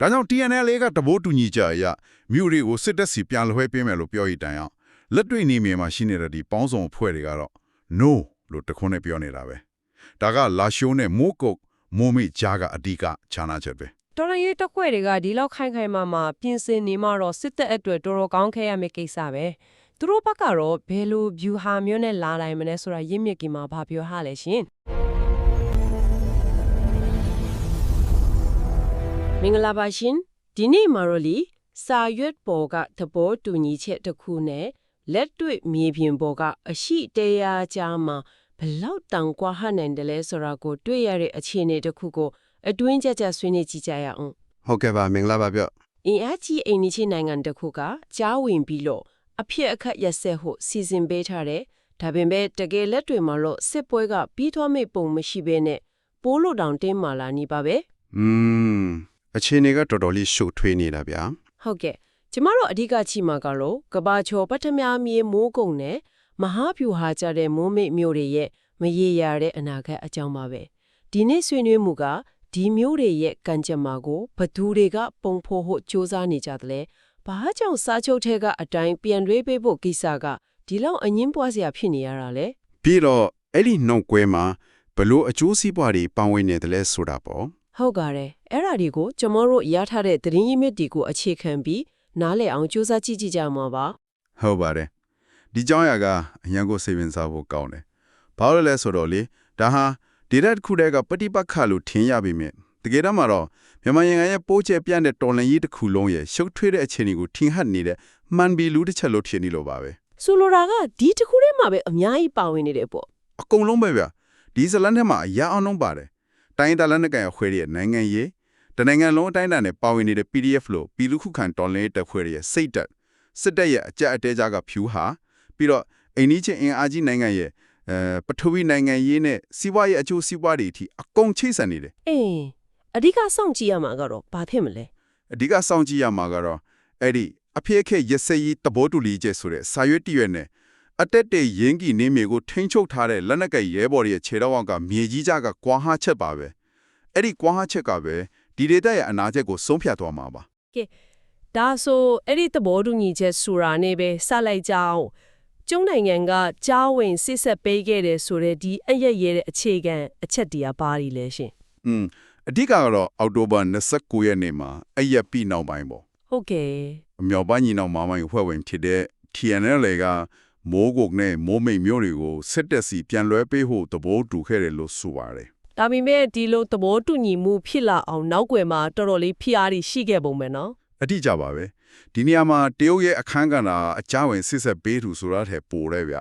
ဒါကြောင့် TNL ကတဘိုးတူညီကြအရမြို့တွေကိုစစ်တပ်စီပြန်လွှဲပေးမယ်လို့ပြောရတိုင်အောင်လက်တွေ့နေမြေမှာရှိနေတဲ့ဒီပေါင်းစုံအဖွဲ့တွေကတော့ no လို့တခွန်းနဲ့ပြောနေတာပဲဒါကလာရှိုးနဲ့မိုးကုတ်မိုးမိဂျာကအဓိကခြားနာချက်ပဲတော်ရန်ရေးတက်ခွဲတွေကဒီလောက်ခိုင်ခိုင်မာမာပြင်ဆင်နေမှတော့စစ်တပ်အတွက်တော်တော်ကောင်းခဲ့ရမယ့်ကိစ္စပဲသူတို့ဘက်ကတော့ဘယ်လို view ဟာမျိုးနဲ့လာနိုင်မလဲဆိုတာရင်းမြစ်ကြီးမှာဘာပြောဟာလဲရှင် င်္ဂလာပါရှင်ဒီနေ့မှာတော့လီစာရွက်ပေါ်ကသဘောတူညီချက်တစ်ခုနဲ့လက်တွေ့မြေပြင်ပေါ်ကအရှိတရားကြားမှာဘလောက်တောင်ကွာဟနိုင်တယ်လဲဆိုတာကိုတွေ့ရတဲ့အခြေအနေတစ်ခုကိုအတွင်းကြကြဆွေးနွေးကြည့်ကြရအောင်ဟုတ်ကဲ့ပါမင်္ဂလာပါဗျအင်အားကြီးအိမ်နီးချင်းနိုင်ငံတစ်ခုကကြားဝင်ပြီးလို့အဖြစ်အခက်ရစက်ဟုစီစဉ်ပေးထားတယ်။ဒါပေမဲ့တကယ်လက်တွေမှာလို့စစ်ပွဲကပြီးသွားမယ့်ပုံမရှိဘဲနဲ့ပိုးလို့တောင်တင်းမာလာနေပါပဲอืม အခြေအနေကတော်တော်လေးရှုပ်ထွေးနေတာဗျာ။ဟုတ်ကဲ့။ကျမတို့အဓိကချိမှာကတော့ကဘာချောပထမမြေမိုးကုံနဲ့မဟာဖြူဟာကြတဲ့မိုးမိတ်မျိုးတွေရဲ့မရေရာတဲ့အနာဂတ်အကြောင်းပါပဲ။ဒီနေ့ဆွေးနွေးမှုကဒီမျိုးတွေရဲ့ကံကြမ္မာကိုဘသူတွေကပုံဖို့ဖို့စ조사နေကြတယ်လဲ။ဘာကြောင့်စားချုပ်ထဲကအတိုင်းပြန်ရွေးပေးဖို့ကိစ္စကဒီလောက်အငင်းပွားစရာဖြစ်နေရတာလဲပြီးတော့အဲ့ဒီနှုတ်ကွဲမှာဘလို့အကျိုးစီးပွားတွေပန်ဝင်နေတယ်လဲဆိုတာပေါ့ ဟုတ်ကဲ့အဲ့ဒါဒီကိုကျွန်တော်တို့ရထားတဲ့သတင်းရင်းမြစ်ဒီကိုအခြေခံပြီးနားလည်အောင်စူးစမ်းကြည့်ကြည့်ကြမှာပါဟုတ်ပါတယ်ဒီကြောင်းရကအရန်ကိုစိတ်ဝင်စားဖို့ကောင်းတယ်ဘာလို့လဲဆိုတော့လေဒါဟာဒီရက်တစ်ခုတည်းကပฏิပတ်ခလို့ထင်ရပြီမြင်တကယ်တော့မှတော့မြန်မာနိုင်ငံရဲ့ပိုးကျဲပြန့်တဲ့တော်လန်ကြီးတစ်ခုလုံးရဲ့ရှုပ်ထွေးတဲ့အခြေအနေကိုထင်ဟပ်နေတဲ့မှန်ဘီလူတစ်ချက်လို့ထင်နေလို့ပါပဲဆိုလိုတာကဒီတစ်ခုထဲမှာပဲအများကြီးပါဝင်နေတယ်ပေါ့အကုန်လုံးပဲဗျဒီဇလန်ထဲမှာအရာအောင်လုံးပါတယ် တိုင်းဒါလန်နဲ့ကန်ရခွဲရဲ့နိုင်ငံရေးတနိုင်ငံလုံးအတိုင်းအတာနဲ့ပါဝင်နေတဲ့ PDF လို့ပြည်လူခုခံတော်လှန်ရေးတပ်ဖွဲ့ရဲ့စိတ်တက်စစ်တပ်ရဲ့အကြက်အတဲကြားကဖြူဟာပြီးတော့အိန္ဒိချင်းအင်အားကြီးနိုင်ငံရဲ့အဲပထဝီနိုင်ငံရေးနဲ့စီးပွားရေးအကျိုးစီးပွားတွေအထိအကုန်ချိတ်ဆက်နေတယ်အေးအဓိကစောင့်ကြည့်ရမှာကတော့ဘာဖြစ်မလဲအဓိကစောင့်ကြည့်ရမှာကတော့အဲ့ဒီအဖေအခက်ရစရေးတဘောတူလီကျဲဆိုတဲ့စာရွက်တရွက်နဲ့ အတက်တေရင်းကီနေမြေကိုထိန်းချုပ်ထားတဲ့လက်နက်ကရဲဘော်တွေရဲ့ခြေတော်ကမြေကြီးကြကကွာဟာချက်ပါပဲအဲ့ဒီကွာဟာချက်ကပဲဒီဒေတာရဲ့အနာချက်ကိုဆုံးဖြတ်သွားမှာပါဒါဆိုအဲ့ဒီသဘောတူညီချက်ဆိုတာနဲ့ပဲစလိုက်ကြအောင်ကျုံးနိုင်ငံကကြားဝင်စစ်ဆက်ပေးခဲ့တယ်ဆိုတဲ့ဒီအရက်ရဲတဲ့အခြေခံအချက်တရားပါရီလဲရှင်อืมအဓိကကတော့အောက်တိုဘာ29ရက်နေ့မှာအဲ့ရက်ပြီးနောက်ပိုင်းပေါ့ဟုတ်ကဲ့အမြောက်ပိုင်းညီနောင်မမိုင်းဖွဲ့ဝင်ဖြစ်တဲ့ TNL က မိုးကုတ်နဲ့မိုးမိတ်မျိုးတွေကိုစစ်တပ်စီပြန်လွှဲပေးဖို့သဘောတူခဲ့တယ်လို့ဆိုပါတယ်ဒါပေမဲ့ဒီလိုသဘောတူညီမှုဖြစ်လာအောင်နောက်ွယ်မှာတော်တော်လေးဖိအားတွေရှိခဲ့ပုံပဲနော်အတိအကျပါပဲဒီနေရာမှာတရုတ်ရဲ့အခန်းကဏ္ဍအကြဝင်စစ်ဆက်ပေးသူဆိုတာထက်ပိုတယ်ဗျ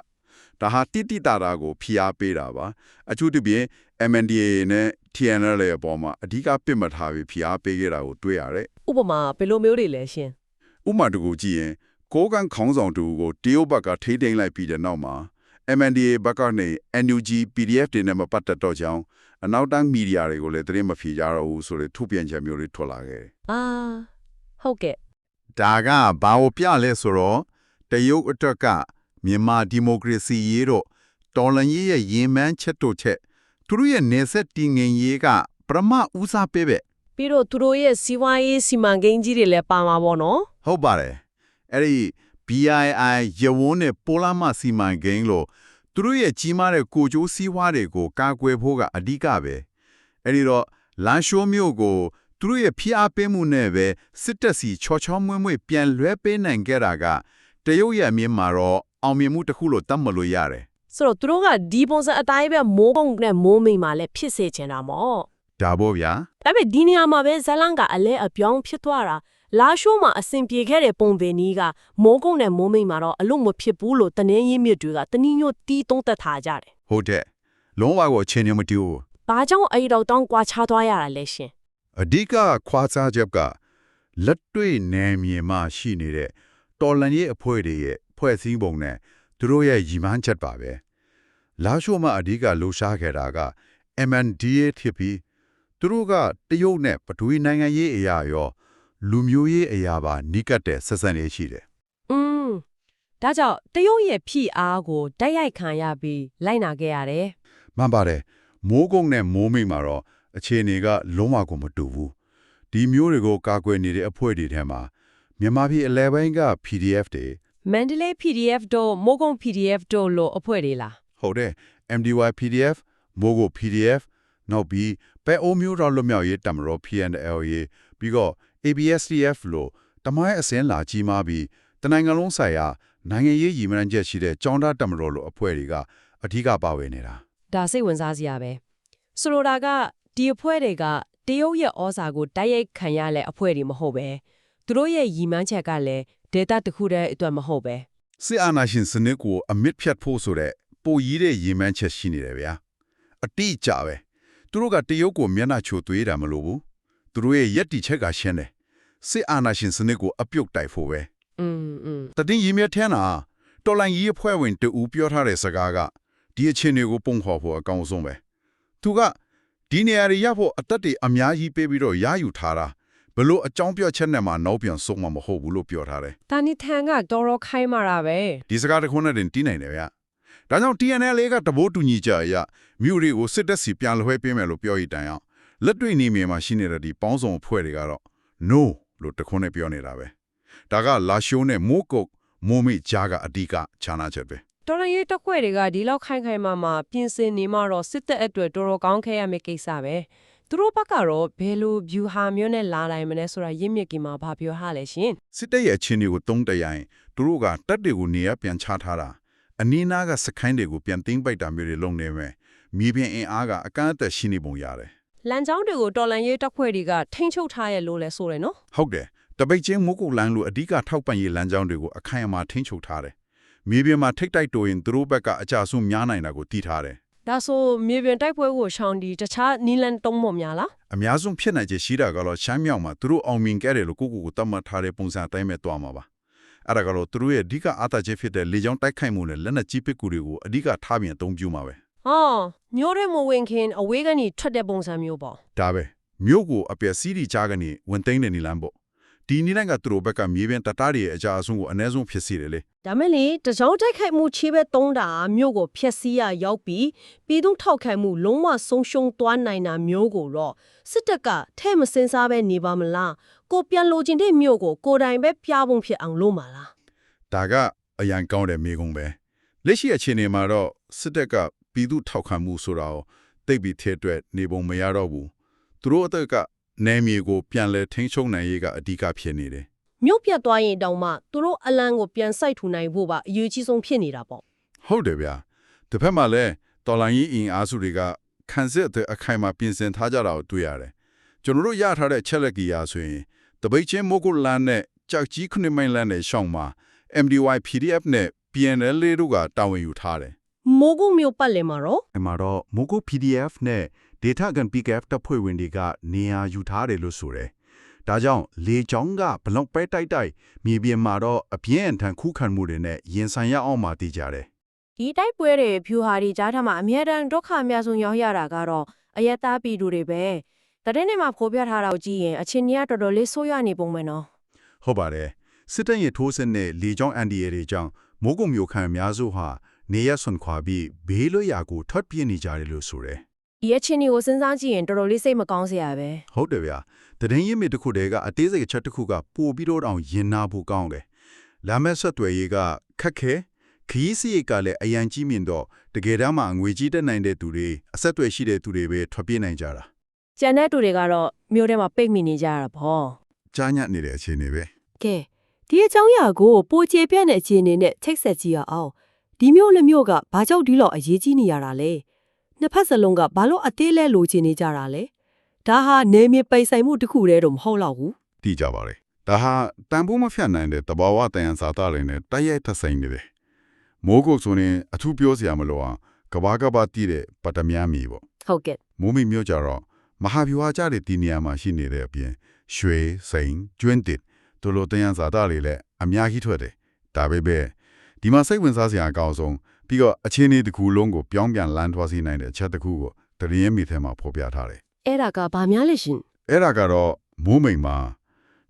ဒါဟာတိတိတာတာကိုဖိအားပေးတာပါအထူးသဖြင့် MNDAA နဲ့ TNL ရဲ့အပေါ်မှာအဓိကပစ်မှတ်ထားပြီးဖိအားပေးခဲ့တာကိုတွေ့ရတယ်ဥပမာဘယ်လိုမျိုးတွေလဲရှင်ဥပမာတကူကြည့်ရင် ကိုးကန်ခေါင်းဆောင်တူကိုတရုတ်ဘက်ကထိမ့်သိမ်းလိုက်ပြီးတဲ့နောက်မှာ MNDAA ဘက်ကနေ NUG PDF တွေနဲ့မပတ်သက်တော့ကြောင်းအနောက်တန်းမီဒီယာတွေကိုလည်းသတင်းမဖြေကြတော့ဘူးဆိုတဲ့ထုတ်ပြန်ချက်မျိုးတွေထွက်လာခဲ့တယ်အာဟုတ်ကဲ့ဒါကဘာကိုပြလဲဆိုတော့တရုတ်အတွက်ကမြန်မာဒီမိုကရေစီရေးတော့တော်လှန်ရေးရဲ့ရင်မှန်းချက်တို့ချက်သူတို့ရဲ့နေဆက်တည်ငြိမ်ရေးကပရမဦးစားပေးပဲပြီးတော့သူတို့ရဲ့စီးပွားရေးစီမံကိန်းကြီးတွေလည်းပါမှာပေါ့နော်ဟုတ်ပါတယ် အဲ့ဒီ BII ရဝန်းနဲ့ပိုလာမစီမံကိန်းလို့သူတို့ရဲ့ကြီးမားတဲ့ကိုကြိုးစည်းဝါးတွေကိုကာကွယ်ဖို့ကအဓိကပဲအဲ့ဒီတော့လန်ရှိုးမျိုးကိုသူတို့ရဲ့ဖိအားပေးမှုနဲ့ပဲစစ်တပ်စီချောချောမွေ့မွေ့ပြန်လွှဲပေးနိုင်ကြတာကတရုတ်ရဲ့အမြင်မှာတော့အောင်မြင်မှုတစ်ခုလို့သတ်မှတ်လို့ရတယ်ဆိုတော့သူတို့ကဒီပုံစံအတိုင်းပဲမိုးပုံနဲ့မိုးမိန်မှာလည်းဖြစ်စေချင်တာမော့ဒါပေါ့ဗျာဒါပေမဲ့ဒီနေရာမှာပဲဇလန်ကအလဲအပြောင်းဖြစ်သွားတာ လာရှိုးမှာအဆင်ပြေခဲ့တဲ့ပုံပင်ကြီးကမိုးကုန်းနဲ့မိုးမိန်မှာတော့အလို့မဖြစ်ဘူးလို့တနင်းရင်းမြစ်တွေကတနည်းညို့တီးသုံးသက်ထားကြတယ်ဟုတ်တဲ့လုံးဝကိုအချင်းနေမတူဘူး။ဘာကြောင့်အဲ့တော့တောင်းကွာခြားသွားရတာလဲရှင်အဓိကခွာခြားချက်ကလက်တွေ့နယ်မြေမှာရှိနေတဲ့တော်လန်ရေးအဖွဲ့တွေရဲ့ဖွဲ့စည်းပုံနဲ့သူတို့ရဲ့ရည်မှန်းချက်ပါပဲလာရှိုးမှာအဓိကလှူရှားခဲ့တာက MNDA ဖြစ်ပြီးသူတို့ကတရုတ်နဲ့ပထဝီနိုင်ငံရေးအရာရော လူမျိုးရေးအရာပါနိကတ်တဲ့ဆက်ဆံရေးရှိတယ်။อืมဒါကြောင့်တရုတ်ရဲ့ဖိအားကိုတိုက်ရိုက်ခံရပြီးလိုက်နာခဲ့ရတယ်မှန်ပါတယ်မိုးကုတ်နဲ့မိုးမိတ်မှာတော့အခြေအနေကလုံးဝကိုမတူဘူးတဒီမျိုးတွေကိုကာကွယ်နေတဲ့အဖွဲ့တွေထဲမှာမြန်မာပြည်အလဲပိုင်းက PDF တွေ Mandalay PDF တို့မိုးကုံ PDF တို့လို့အဖွဲ့တွေလားဟုတ်တယ် MDY PDF Mogo PDF နောက်ပြီးပဲအိုးမျိုးတော်လွတ်မြောက်ရေးတမတော် PNL ရေးပြီးတော့ ABSDF လို့တမိုင်းအစင်းလာကြီးမားပြီးတနိုင်ငံလုံးဆိုင်ရာနိုင်ငံရေးရည်မှန်းချက်ရှိတဲ့ចောင်းသားတမတော်လို့အဖွဲ့တွေကအဓိကပါဝင်နေတာဒါစိတ်ဝင်စားစရာပဲဆိုလိုတာကဒီအဖွဲ့တွေကတရုတ်ရဲ့ဩဇာကိုတိုက်ရိုက်ခံရတဲ့အဖွဲ့တွေမဟုတ်ပဲသူတို့ရဲ့ရည်မှန်းချက်ကလည်းဒေတာတစ်ခုတည်းအတွက်မဟုတ်ပဲစစ်အာဏာရှင်စနစ်ကိုအမစ်ဖြတ်ဖို့ဆိုတဲ့ပိုရည်တဲ့ရည်မှန်းချက်ရှိနေတယ်ဗျာအတိအကျပဲသူတို့ကတရုတ်ကိုမျက်နှာချိုသွေးတာမလို့ဘူးသူတို့ရဲ့ယက်တီချက်ကရှင်းတယ် စစ်အာဏာရှင်စနစ်ကိုအပြုတ်တိုက်ဖို့ပဲอืมတတင်းရည်မြဲထန်းတာတော်လိုင်းကြီးအဖွဲ့ဝင်တူဦးပြောထားတဲ့စကားကဒီအခြေအနေကိုပုံခေါ်ဖို့အကောင်းဆုံးပဲသူကဒီနေရာတွေရဖို့အသက်တွေအများကြီးပေးပြီးတော့ရယူထားတာဘလို့အကြောင်းပြချက်နဲ့မှနောက်ပြန်ဆုံးမှာမဟုတ်ဘူးလို့ပြောထားတယ်။တာနီထန်ကတော်တော်ခိုင်းမာတာပဲ။ဒီစကားတစ်ခုနဲ့တင်တီးနိုင်တယ်ဗျ။ဒါကြောင့် TNL ကတဘိုးတူညီကြအရမြို့တွေကိုစစ်တပ်စီပြန်လွှဲပေးမယ်လို့ပြောရတဲ့အကြောင်းလက်တွေ့နေမြေမှာရှိနေတဲ့ဒီပေါင်းစုံအဖွဲ့တွေကတော့ no လို့တခွန်းနဲ့ပြောနေတာပဲဒါကလာရှိုးနဲ့မိုးကုတ်မိုးမိဂျာကအဓိကခြားနာချက်ပဲတော်တော်ရေးတက်ခွဲတွေကဒီလောက်ခိုင်ခိုင်မာမာပြင်ဆင်နေမှတော့စစ်တပ်အတွက်တော်တော်ကောင်းခဲ့ရမယ့်ကိစ္စပဲသူတို့ဘက်ကတော့ဘယ်လို view ဟာမျိုးနဲ့လာနိုင်မလဲဆိုတာရင်းမြစ်ကြီးမှာဘာပြောဟာလဲရှင်စစ်တပ်ရဲ့အခြေအနေကိုတုံးတရိုင်သူတို့ကတပ်တွေကိုနေရပြန်ချထားတာအနီးနားကစခိုင်းတွေကိုပြန်သိမ်းပိုက်တာမျိုးတွေလုပ်နေမယ်မြေပြင်အင်အားကအကန့်အသတ်ရှိနေပုံရတယ် လန်ချောင်းတွေကိုတော်လန်ရေးတက်ခွဲတွေကထိန်းချုပ်ထားရလို့လဲဆိုရယ်နော်ဟုတ်တယ်တပိတ်ချင်းမိုးကုတ်လန်းလိုအဓိကထောက်ပံ့ရေးလမ်းကြောင်းတွေကိုအခိုင်အမာထိန်းချုပ်ထားတယ်မြေပြင်မှာထိတ်တိုက်တိုးရင်သူတို့ဘက်ကအကြဆုံးများနိုင်တာကိုသိထားတယ်ဒါဆိုမြေပြင်တိုက်ပွဲကိုရှောင်းဒီတခြားနီလန်တုံးမများလားအများဆုံးဖြစ်နိုင်ခြေရှိတာကတော့ရှမ်းမြောက်မှာသူတို့အောင်မြင်ခဲ့တယ်လို့ကိုကိုကိုတတ်မှတ်ထားတဲ့ပုံစံအတိုင်းပဲတွားမှာပါအဲ့ဒါကတော့သူတို့ရဲ့အဓိကအားသာချက်ဖြစ်တဲ့လေကြောင်းတိုက်ခိုက်မှုနဲ့လက်နက်ကြီးပစ်ကူတွေကိုအဓိကထားပြီးအသုံးပြုမှာပဲ ဟောမျိုးရဲမဝင်ခင်အဝေးကနေထွက်တဲ့ပုံစံမျိုးပေါ့ဒါပဲမြို့ကိုအပြည့်စီးတီချာကနေဝင်သိမ်းတဲ့နီလန်းပေါ့ဒီနီလန်းကသူတို့ဘက်ကမြေပြင်တတားတွေရဲ့အကြအဆုံးကိုအ ਨੇ ဆုံးဖြစ်စေတယ်လေဒါမဲ့လေတကြောင်တိုက်ခိုက်မှုချေးပဲတုံးတာမြို့ကိုဖျက်ဆီးရရောက်ပြီးပြည်သူထောက်ခံမှုလုံးဝဆုံးရှုံးသွားနိုင်တာမျိုးကိုတော့စစ်တပ်ကထဲ့မစင်စားပဲနေပါမလားကိုပြန်လိုချင်တဲ့မြို့ကိုကိုယ်တိုင်ပဲပြပုံဖြစ်အောင်လုပ်မှာလားဒါကအရန်ကောင်းတဲ့မိကုံပဲလက်ရှိအခြေအနေမှာတော့စစ်တပ်က ပြည်သူထောက်ခံမှုဆိုတာကိုတိတ်ပြီးထဲအတွက်နေပုံမရတော့ဘူးသူတို့အသက်ကနယ်မြေကိုပြန်လဲထိန်းချုပ်နိုင်ရေးကအဓိကဖြစ်နေတယ်မြို့ပြတ်သွားရင်တောင်မှသူတို့အလံကိုပြန်စိုက်ထူနိုင်ဖို့ပါအရေးကြီးဆုံးဖြစ်နေတာပေါ့ဟုတ်တယ်ဗျာတစ်ဖက်မှာလည်းတော်လိုင်းကြီးအင်အားစုတွေကခံစစ်အသစ်အခိုင်အမာပြင်ဆင်ထားကြတာကိုတွေ့ရတယ်ကျွန်တော်တို့ရထားတဲ့ချက်လက်ကီယာဆိုရင်တပိတ်ချင်းမိုကိုလန်နဲ့ကြောက်ကြီးခုနှစ်မိုင်လန်နဲ့ရှောင်းမှာ MDY PDF နဲ့ PNL လေးတို့ကတာဝန်ယူထားတယ် မိုးကုတ်မြို့ပတ်လည်မှာတော့အမှာတော့ Mogo PDF နဲ့ Data Gun PKF တပ်ဖွဲ့ဝင်တွေကနေရာယူထားတယ်လို့ဆိုတယ်။ဒါကြောင့်လေချောင်းကဘလောက်ပဲတိုက်တိုက်မြေပြင်မှာတော့အပြင်းအထန်ခုခံမှုတွေနဲ့ရင်ဆိုင်ရအောင်မှတည်ကြတယ်ဒီတိုက်ပွဲတွေဖြူဟာဒီကြားထမှာအမြဲတမ်းဒုက္ခအများဆုံးရောက်ရတာကတော့အယက်သားပြည်သူတွေပဲတတဲ့နေ့မှာဖော်ပြထားတာကိုကြည့်ရင်အချင်းကြီးကတော်တော်လေးဆိုးရနေပုံပဲနော်။ဟုတ်ပါတယ်။စစ်တပ်ရဲ့ထိုးစစ်နဲ့လေချောင်းအန်ဒီအေတွေကြောင့်မိုးကုံမျိုးခံအများစုဟာ နေရဆွန်ခွာပြီးဘေးလွတ်ရာကိုထွက်ပြေးနေကြတယ်လို့ဆိုတယ်ဒီအချင်းကြီးကိုစဉ်းစားကြည့်ရင်တော်တော်လေးစိတ်မကောင်းစရာပဲ။ဟုတ်တယ်ဗျာ။တရင်ရင်းမြစ်တစ်ခုတည်းကအသေးစိတ်အချက်တစ်ခုကပို့ပြီးတော့အောင်ရင်နာဖို့ကောင်းတယ်။လာမဲ့ဆက်သွယ်ရေးကခက်ခဲခရီးစရိတ်ကလည်းအရန်ကြီးမြင့်တော့တကယ်တမ်းမှာငွေကြီးတက်နိုင်တဲ့သူတွေအဆက်အသွယ်ရှိတဲ့သူတွေပဲထွက်ပြေးနိုင်ကြတာကျန်တဲ့သူတွေကတော့မြို့ထဲမှာပိတ်မိနေကြရတာပေါ့။ကြားညက်နေတဲ့အခြေအနေပဲကဲဒီအကြောင်းအရာကိုပိုကျေပြန့်တဲ့အခြေအနေနဲ့ချိတ်ဆက်ကြည့်ရအောင် ဒီမျိုးလက်မျိုးကဘာကြောင့်ဒီလောက်အရေးကြီးနေရတာလဲနှစ်ဖက်စလုံးကဘာလို့အသေးလဲလိုချင်နေကြတာလဲဒါဟာနေမြေပိတ်ဆိုင်မှုတစ်ခုတည်းတော့မဟုတ်တော့ဘူး။သိကြပါလေ။ဒါဟာတန်ဖိုးမဖြတ်နိုင်တဲ့တဘာဝတန်ရန်စာသားတွေနဲ့တိုက်ရိုက်ထဆိုင်နေတယ်။မိုးကုတ်ဆိုရင်အထူးပြောစရာမလိုအောင်ကဘာကဘာတည်တဲ့ပတမယာမီပေါ့ဟုတ်ကဲ့မိုးမိမျိုးကြတော့မဟာဗျူဟာကြတဲ့ဒီနေရာမှာရှိနေတဲ့အပြင်ရွှေစိန်ကျွန်းတစ်တို့လိုတယံဇာတာတွေလည်းအများကြီးထွက်တယ်ဒါပေမဲ့ ဒီမှာစိတ်ဝင်စားစရာအကောင်းဆုံးပြီးတော့အချင်းလေးတစ်ခုလုံးကိုပြောင်းပြန်လန်းထွားစေနိုင်တဲ့အချက်တစ်ခုကိုတရင်ရဲမီထဲမှာဖော်ပြထားတယ်အဲ့ဒါကဘာများလဲရှင်အဲ့ဒါကတော့မိုးမိန်မှာ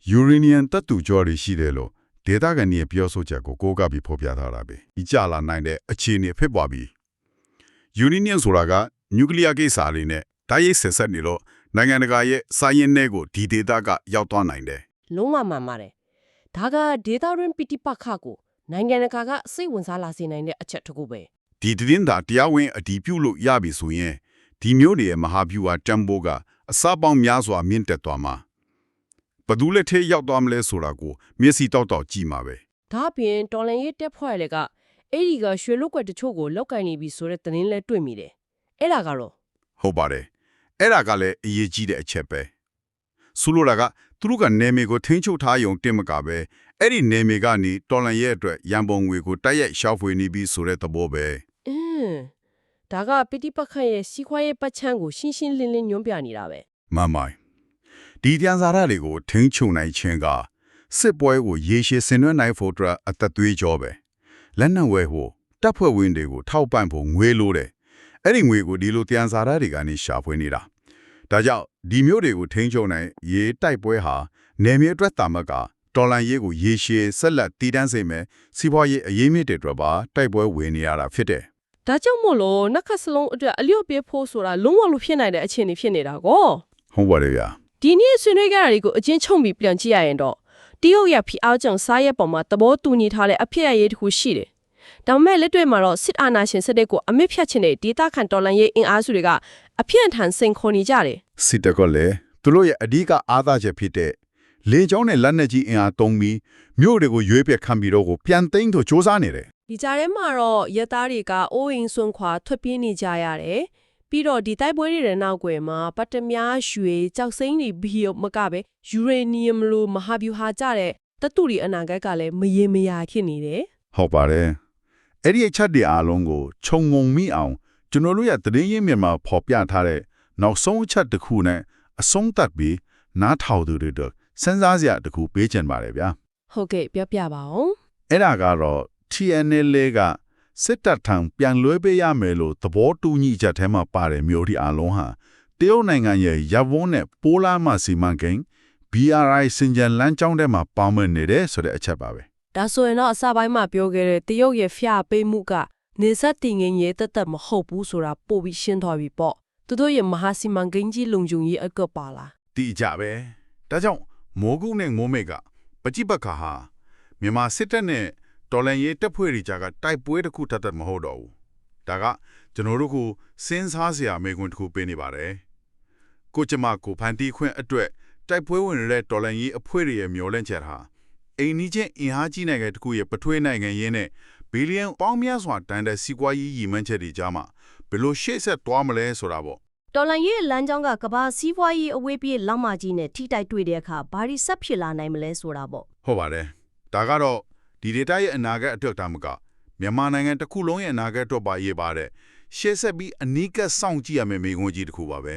ယူရေနီယံတပ်သူကြောတွေရှိတယ်လို့ဒေတာကန်ရဲ့ပြောဆိုချက်ကိုကိုးကားပြီးဖော်ပြထားတာပဲဒီကြလာနိုင်တဲ့အခြေအနေဖြစ်သွားပြီယူရေနီယံဆိုတာကနျူကလ িয়ার ကိစ္စလေးနဲ့တိုက်ရိုက်ဆက်ဆက်နေလို့နိုင်ငံတကာရဲ့စာရင်းတွေကိုဒီဒေတာကရောက်သွားနိုင်တယ်လုံးဝမှန်ပါတယ်ဒါကဒေတာရင်းပီတိပခကို နိုင်ငံတကာကစိတ်ဝင်စားလာစေနိုင်တဲ့အချက်တစ်ခုပဲဒီသတင်းသာတရားဝင်အတည်ပြုလို့ရပြီဆိုရင်ဒီမျိုးတွေရဲ့မဟာဗျူဟာတမ်ဘိုကအစပေါင်းများစွာမြင့်တက်သွားမှာဘယ်သူလက်ထဲရောက်သွားမလဲဆိုတာကိုမျက်စိတောက်တောက်ကြည့်မှာပဲဒါအပြင်တော်လန်ရေးတက်ဖွဲ့တွေကအဲ့ဒီကရွှေလုတ်ကွက်တချို့ကိုလောက်ကင်နေပြီဆိုတဲ့သတင်းလဲတွေ့မိတယ်အဲ့ဒါကတော့ဟုတ်ပါတယ်အဲ့ဒါကလည်းအရေးကြီးတဲ့အချက်ပဲဆိုလိုတာကသူတို့ကနေမီကိုထိန်းချုပ်ထားယုံတင်မကပဲ အဲ့ဒီနေမီကနေတော်လန်ရဲ့အတွက်ရန်ပုံငွေကိုတိုက်ရိုက်ရှောက်ဖွေနေပြီဆိုတဲ့သဘောပဲအင်းဒါကပီတိပခရဲ့စီးခွားရေးပတ်ချမ်းကိုရှင်းရှင်းလင်းလင်းညွှန်းပြနေတာပဲမန်မိုင်ဒီတန်စာရတွေကိုထိန်းချုပ်နိုင်ခြင်းကစစ်ပွဲကိုရေရှည်ဆင်နွှဲနိုင်ဖို့အတွက်အသက်သွေးကြောပဲလက်နက်ဝဲဖို့တပ်ဖွဲ့ဝင်တွေကိုထောက်ပံ့ဖို့ငွေလိုတယ်အဲ့ဒီငွေကိုဒီလိုတန်စာရတွေကနေရှာဖွေနေတာဒါကြောင့်ဒီမျိုးတွေကိုထိန်းချုပ်နိုင်ရေတိုက်ပွဲဟာနေမြေအတွက်တာမက တော်လန်ရေးကိုရေရှည်ဆက်လက်တည်တန်းစေမယ်စီးပွားရေးအရေးမြစ်တွေအတွက်ပါတိုက်ပွဲဝင်နေရတာဖြစ်တယ်ဒါကြောင့်မို့လို့နှစ်ခတ်စလုံးအတွက်အလျော့ပေးဖို့ဆိုတာလုံးဝလို့ဖြစ်နိုင်တဲ့အခြေအနေဖြစ်နေတာကိုဟုတ်ပါတယ်ဗျာဒီနေ့ဆွေးနွေးကြတာတွေကိုအချင်းချုပ်ပြီးပြန်ကြည့်ရရင်တော့တရုတ်ရဖီအားကြောင့်စားရဲ့ပုံမှာသဘောတူညီထားတဲ့အဖြစ်အရေးတစ်ခုရှိတယ်။ဒါပေမဲ့လက်တွေ့မှာတော့စစ်အာဏာရှင်စနစ်ကိုအမြင့်ဖြတ်ခြင်းတဲ့ဒေတာခန်တော်လန်ရေးအင်အားစုတွေကအပြန့်ထန်စိန်ခေါ်နေကြတယ်စစ်တပ်ကလည်းသူတို့ရဲ့အဓိကအားသာချက်ဖြစ်တဲ့ လေကြောင်းနဲ့လက်နက်ကြီးအင်အားသုံးပြီးမြို့တွေကိုရွေးပြက်ခံပြီးတော့ကိုပြန်သိမ်းဖို့စ조사နေတယ်။ဒီကြားထဲမှာတော့ရဲသားတွေကအိုးအိမ်ဆွန့်ခွာထွက်ပြေးနေကြရတယ်။ပြီးတော့ဒီတိုက်ပွဲတွေရဲ့နောက်ွယ်မှာပတ်တများရွှေကြောက်စိမ့်တွေဘီယိုမကပဲယူရေနီယမ်လိုမဟာဗျူဟာကြတဲ့တတုရီအနာဂတ်ကလည်းမရေမရာဖြစ်နေတယ်ဟုတ်ပါတယ်အဲ့ဒီအချက်တွေအားလုံးကိုခြုံငုံမိအောင်ကျွန်တော်တို့ရဲ့သတင်းရင်းမြစ်မှာဖော်ပြထားတဲ့နောက်ဆုံးအချက်တစ်ခုနဲ့အဆုံးသတ်ပြီးနားထောင်သူတွေတို့ စဉ်းစားစရာတစ်ခုပေးချင်ပါတယ်ဗျာ။ဟုတ်ကဲ့ပြောပြပါအောင်။အဲ့ဒါကတော့ TNL ကစစ်တပ်ထံပြန်လွှဲပေးရမယ်လို့သဘောတူညီချက်ထဲမှာပါတယ်မျိုးဒီအလုံးဟာတရုတ်နိုင်ငံရဲ့ရပ်ဝန်းနဲ့ပိုးလာမစီမံကိန်း BRI စင်ကြံလမ်းကြောင်းထဲမှာပေါင်းမနေတယ်ဆိုတဲ့အချက်ပါပဲဒါဆိုရင်တော့အစပိုင်းမှာပြောခဲ့တဲ့တရုတ်ရဲ့ဖျားပေးမှုကနေဆက်တည်ငင်ရေးတက်တက်မဟုတ်ဘူးဆိုတာပို့ပြီးရှင်းသွားပြီပေါ့သူတို့ရဲ့မဟာစီမံကိန်းကြီးလုံခြုံရေးအကပ်ပါလားတိကြပဲဒါကြောင့် မိုးကုနဲ့မိုးမေကပကြည့်ပတ်ခါဟာမြန်မာစစ်တပ်နဲ့တော်လန်ရေးတပ်ဖွဲ့တွေကြားကတိုက်ပွဲတစ်ခုတတ်တတ်မဟုတ်တော့ဘူးဒါကကျွန်တော်တို့ကိုစဉ်းစားစရာအမေခွန်းတစ်ခုပေးနေပါတယ်ကိုကျမကိုဖန်တီးခွင့်အတွက်တိုက်ပွဲဝင်တဲ့တော်လန်ရေးအဖွဲ့တွေရဲ့မျောလင့်ချက်ဟာအိမ်နီးချင်းအင်အားကြီးနိုင်ငံတစ်ခုရဲ့ပထွေးနိုင်ငံရင်းနဲ့ဘီလီယံပေါင်းများစွာတန်တဲ့စီးပွားရေးရည်မှန်းချက်တွေကြားမှာဘယ်လိုရှေ့ဆက်သွားမလဲဆိုတာပေါ့ တော်လန်ရေးလမ်းကြောင်းကကဘာစီးပွားရေးအဝေးပြေးလောက်မကြီးနဲ့ထိတိုက်တွေ့တဲ့အခါဘာရီဆက်ဖြစ်လာနိုင်မလဲဆိုတာပေါ့ဟုတ်ပါတယ်ဒါကတော့ဒီ data ရဲ့အနာဂတ်အတွက်တာမကမြန်မာနိုင်ငံတစ်ခုလုံးရဲ့အနာဂတ်အတွက်ပါရေးပါတဲ့ရှေ့ဆက်ပြီးအနီးကပ်စောင့်ကြည့်ရမယ့်မိကွန်းကြီးတစ်ခုပါပဲ